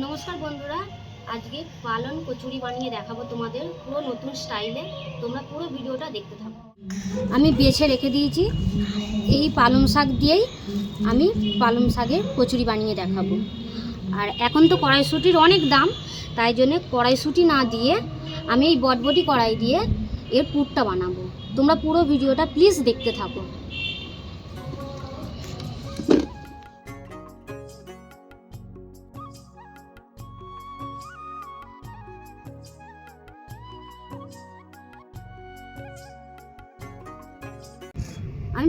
নমস্কার বন্ধুরা, আজকে পালন কচুরি বানিয়ে দেখাবো তোমাদের পুরো নতুন স্টাইলে। তোমরা পুরো ভিডিওটা দেখতে থাকো। আমি বেছে রেখে দিয়েছি, এই পালং শাক দিয়েই আমি পালং শাকের কচুরি বানিয়ে দেখাবো। আর এখন তো কড়াইশুটির অনেক দাম, তাই জন্যে কড়াইশুটি না দিয়ে আমি এই বটবটি কড়াই দিয়ে এর পুরটা বানাবো। তোমরা পুরো ভিডিওটা প্লিজ দেখতে থাকো।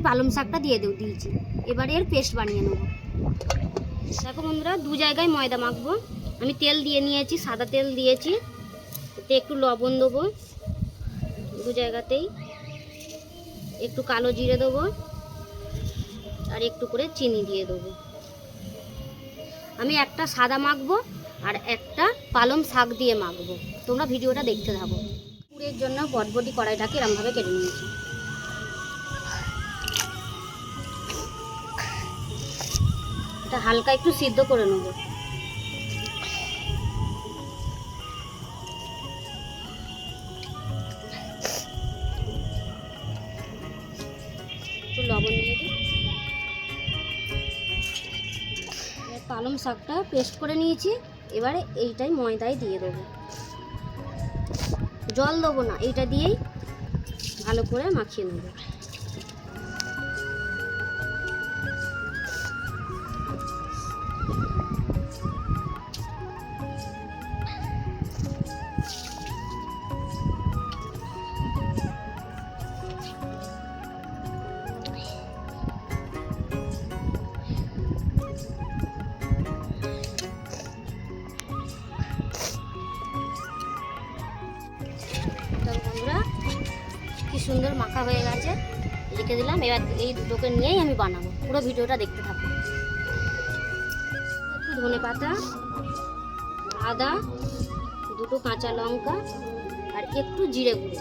পালং শাকটা দিয়ে দেও দিয়েছি। এবারে এর পেস্ট বানিয়ে নেব। দেখো বন্ধুরা, দু জায়গায় ময়দা মাখবো। আমি তেল দিয়ে নিয়েছি, সাদা তেল দিয়েছি। এতে একটু লবণ দেবো, দু জায়গাতেই। একটু কালো জিরে দেবো, আর একটু করে চিনি দিয়ে দেবো। আমি একটা সাদা মাখবো, আর একটা পালং শাক দিয়ে মাখবো। তোমরা ভিডিওটা দেখতে থাকো। পুরের জন্য বটবটি কড়াইটাকে এরমভাবে কেটে নিয়েছি। এটা হালকা একটু সিদ্ধ করে নেব। একটু লবণ দিয়ে দিই। পালং শাকটা পেস্ট করে নিয়েছি, এবারে এইটাই ময়দায় দিয়ে দেবো। জল দেবো না, এইটা দিয়েই ভালো করে মাখিয়ে নেব। সুন্দর মাখা হয়ে গেছে। রেখে দিলাম, এবার এই দুটোকে নিয়েই আমি বানাবো। পুরো ভিডিওটা দেখতে থাকব ধনে পাতা, আদা, দুটো কাঁচা লঙ্কা, আর একটু জিরে গুঁড়ো।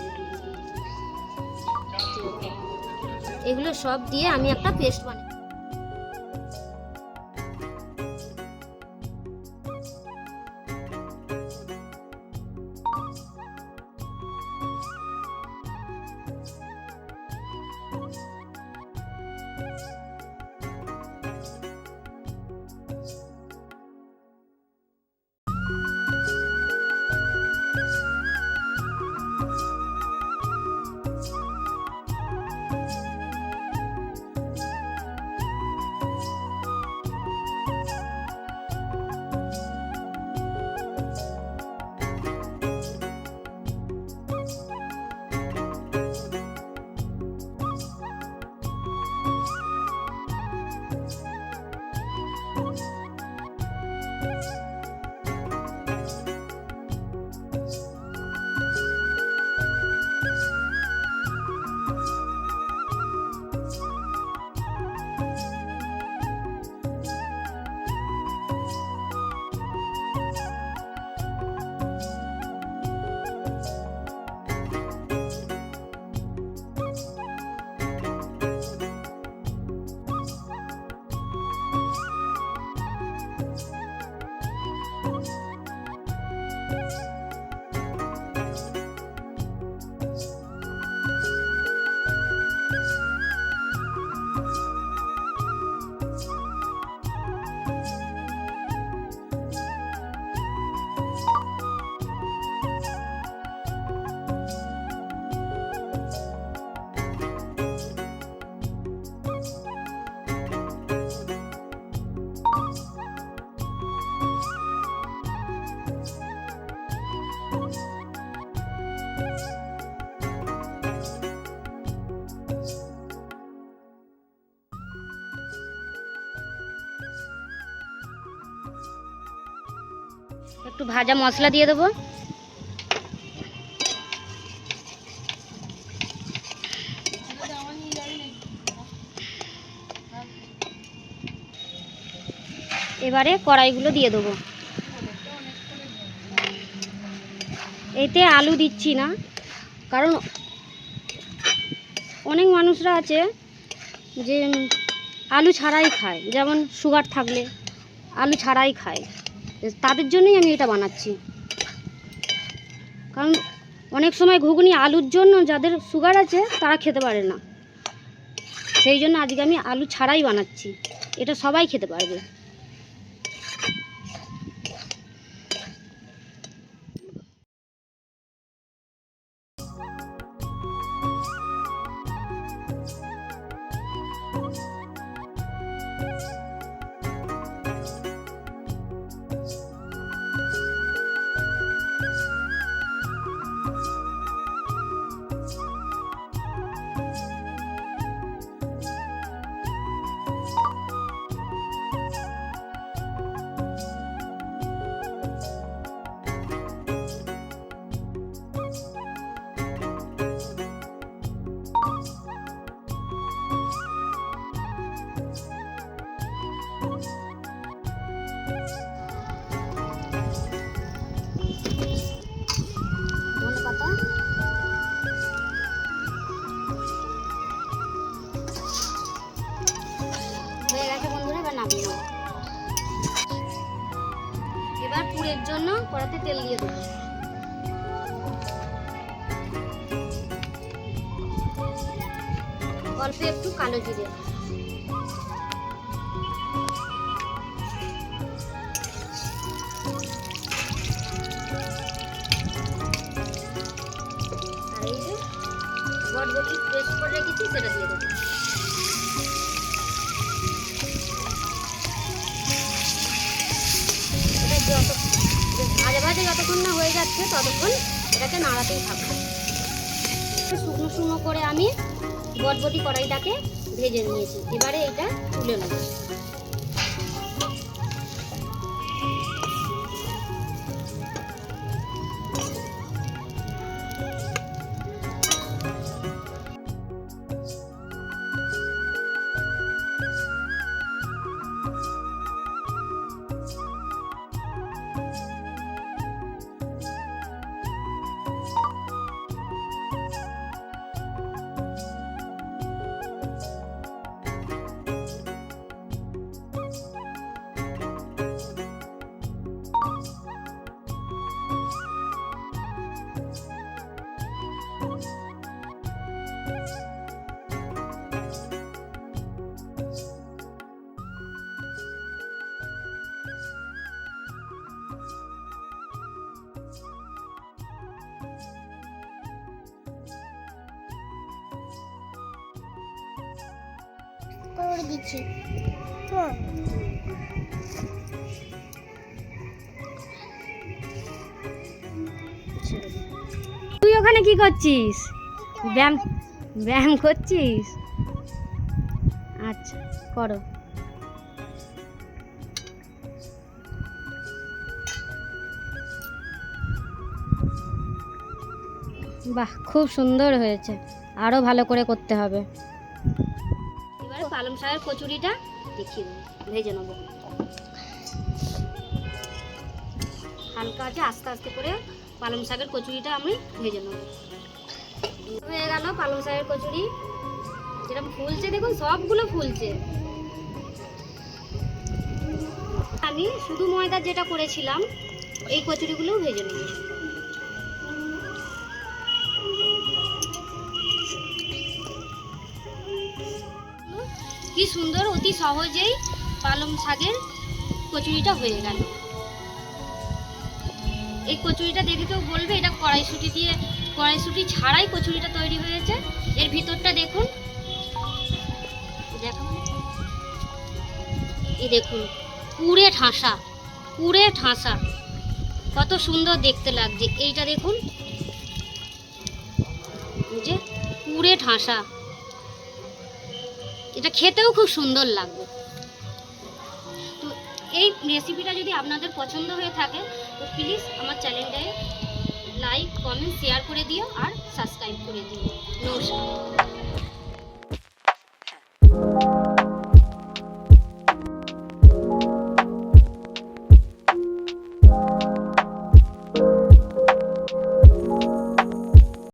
এগুলো সব দিয়ে আমি একটা পেস্ট বানাই একটু ভাজা মশলা দিয়ে দেবো। এবারে কড়াইগুলো দিয়ে দেবো। এতে আলু দিচ্ছি না, কারণ অনেক মানুষরা আছে যে আলু ছাড়াই খায়, যেমন সুগার থাকলে আলু ছাড়াই খায়। তাদের জন্যই আমি এটা বানাচ্ছি। কারণ অনেক সময় ঘুগনি আলুর জন্য যাদের সুগার আছে, তারা খেতে পারে না। সেই জন্য আজকে আমি আলু ছাড়াই বানাচ্ছি। এটা সবাই খেতে পারবে। এবার পুরের জন্য কড়াতে তেল দিয়ে দেবো। অল্প একটু কালো জিরে। আর যে বটবটি পেস্ট করে রেখেছি, সেটা দিয়ে দেবো। যতক্ষণ না হয়ে যাচ্ছে, ততক্ষণ এটাকে নাড়াতেই থাকব। শুকনো শুকনো করে আমি বটবটি কড়াইটাকে ভেজে নিয়েছি। এবারে এটা তুলে নেব। করে দিচ্ছি। তুই ওখানে কি করছিস? ব্যায়াম ব্যায়াম করছিস? আচ্ছা করো। বাহ, খুব সুন্দর হয়েছে। আরও ভালো করে করতে হবে। শাকের কচুরিটা দেখিয়ে দেবো, ভেজে নেব। হালকা আছে আস্তে আস্তে করে পালং শাকের কচুরিটা আমি ভেজে নেব। হয়ে গেল পালং শাকের কচুরি। যেরকম ফুলছে, দেখুন, সবগুলো ফুলছে। আমি শুধু ময়দা যেটা করেছিলাম, এই কচুরিগুলোও ভেজে নেব। কি সুন্দর, অতি সহজেই পালং শাকের কচুরিটা হয়ে গেল। এই কচুরিটা দেখে কেউ বলবে, এটা কড়াইশুটি দিয়ে, কড়াইশুটি ছাড়াই কচুরিটা তৈরি হয়েছে। এর ভিতরটা দেখুন। দেখুন। এই দেখুন পুরে ঠাসা পুরে ঠাসা। কত সুন্দর দেখতে লাগছে। এইটা দেখুন। যে পুরে ঠাসা। এটা খেতেও খুব সুন্দর লাগবে। তো এই রেসিপিটা যদি আপনাদের পছন্দ হয়ে থাকে, তো প্লিজ আমার চ্যানেলটায় লাইক কমেন্ট শেয়ার করে দিও আর সাবস্ক্রাইব করে দিও। নমস্কার।